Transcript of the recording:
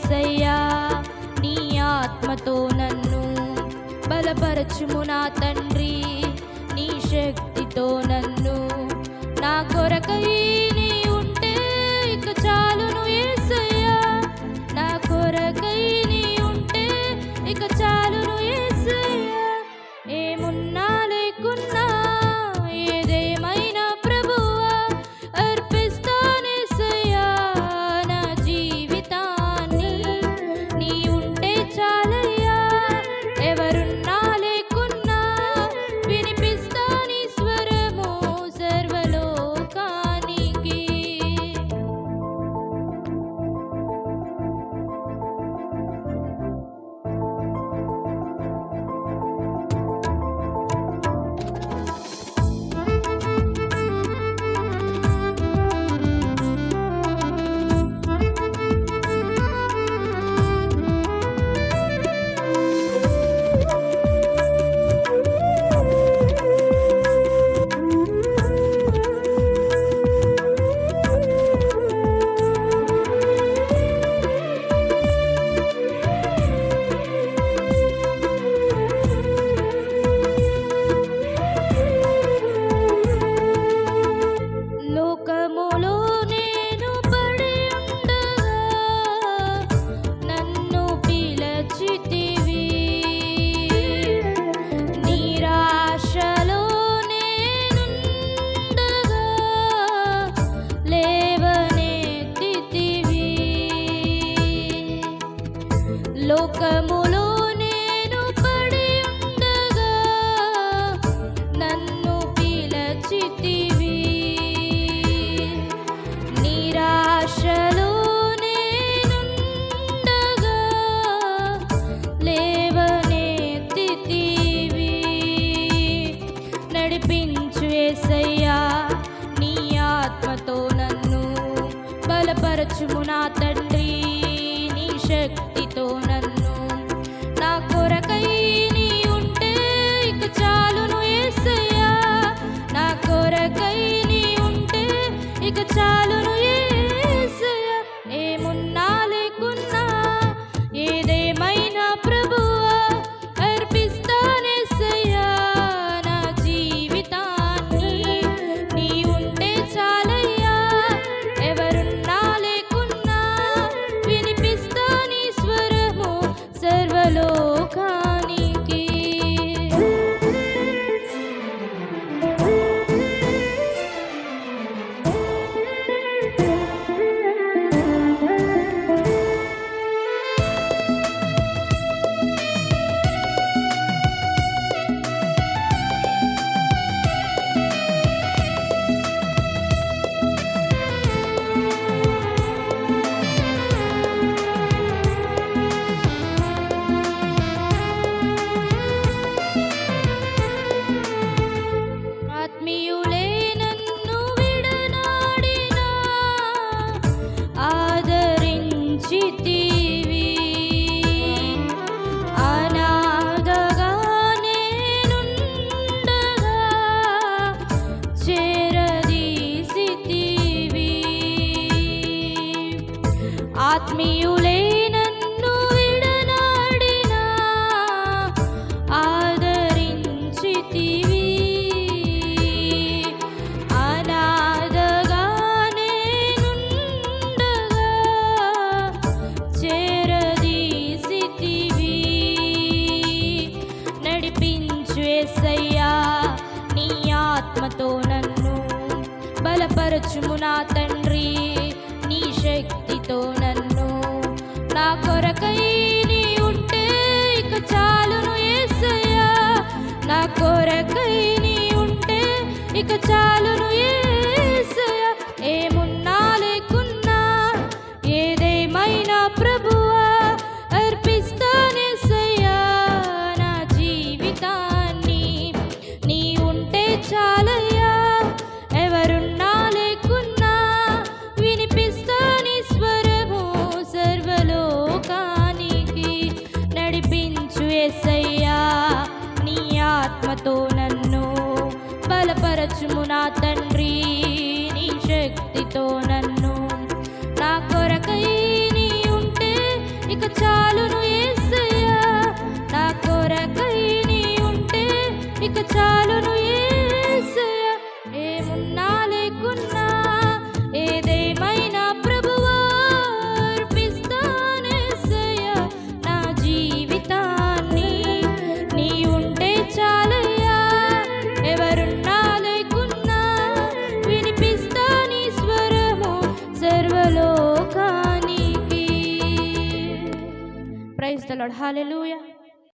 ఏసయ్యా నీ ఆత్మతో నన్ను బలపరచుము నా తండ్రి. నీ శక్తితో నన్ను లోకములో నేను పడి ఉండగా నన్ను పిలచితివి. నిరాశలో నేనుండగా లేవనెత్తితివి నడిపించు ఏసయ్యా నీ ఆత్మతో నన్ను బలపరచుము నా తండ్రి. నీ శక్తి চালনা బలపరచుము నా తండ్రి నీ శక్తితో నన్ను. నా కొరకై నీ ఉంటే ఇక చాలును ఏసయ్యా. నా కొరకై నీ ఉంటే ఇక చాలును ఏసయ్యా. ఏమో ఆత్మతో నన్ను బలపరచుము నా తండ్రి నీ శక్తితో నన్ను. నా కొరకై నీ ఉంటే ఇక చాలును ఏసయ్యా. నా కొరకై నీ ఉంటే ఇక చాలును ఏసయ్యా. ఏమున్నా లేకున్నా ఏదే Hallelujah.